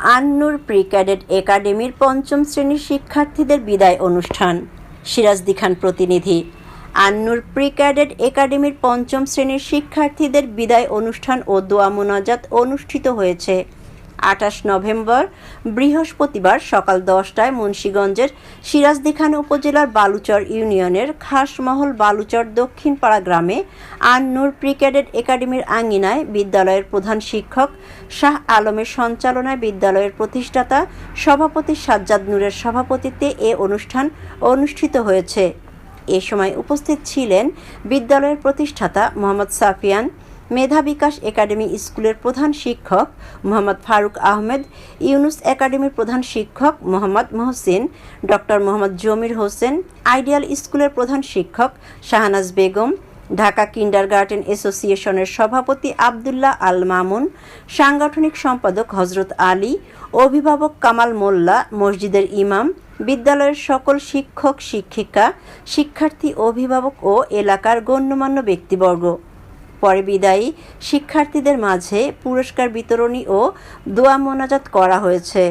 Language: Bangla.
আন্নুর প্রি ক্যাডেট একাডেমির পঞ্চম শ্রেণির শিক্ষার্থীদের বিদায় অনুষ্ঠান। সিরাজদি খান প্রতিনিধি। আন্নুর প্রি ক্যাডেট একাডেমির পঞ্চম শ্রেণির শিক্ষার্থীদের বিদায় অনুষ্ঠান ও দোয়া মোনাজাত অনুষ্ঠিত হয়েছে। আঠাশ নভেম্বর, বৃহস্পতিবার সকাল দশটায় মুন্সীগঞ্জের সিরাজদিখান উপজেলার বালুচর ইউনিয়নের খাসমহল বালুচর দক্ষিণপাড়া গ্রামে আন্নুর প্রি ক্যাডেট একাডেমির আঙ্গিনায় বিদ্যালয়ের প্রধান শিক্ষক শাহ আলমের সঞ্চালনায় বিদ্যালয়ের প্রতিষ্ঠাতা সভাপতি সাজ্জাদ নূরের সভাপতিত্বে এ অনুষ্ঠান অনুষ্ঠিত হয়েছে। এ সময় উপস্থিত ছিলেন বিদ্যালয়ের প্রতিষ্ঠাতা মোহাম্মদ সাফিয়ান মেধা বিকাশ একাডেমি স্কুলের প্রধান শিক্ষক মোহাম্মদ ফারুক আহমেদ, ইউনুস একাডেমির প্রধান শিক্ষক মোহাম্মদ মহসিন, ডক্টর মোহাম্মদ জমির হোসেন, আইডিয়াল স্কুলের প্রধান শিক্ষক শাহনাজ বেগম, ঢাকা কিন্ডার গার্ডেন অ্যাসোসিয়েশনের সভাপতি আবদুল্লাহ আল মামুন, সাংগঠনিক সম্পাদক হজরত আলী, অভিভাবক কামাল মোল্লা, মসজিদের ইমাম, বিদ্যালয়ের সকল শিক্ষক, শিক্ষিকা, শিক্ষার্থী, অভিভাবক ও এলাকার গণ্যমান্য ব্যক্তিবর্গ। পরে বিদায়ী শিক্ষার্থীদের মাঝে পুরস্কার বিতরণী ও দোয়া মোনাজাত করা হয়েছে।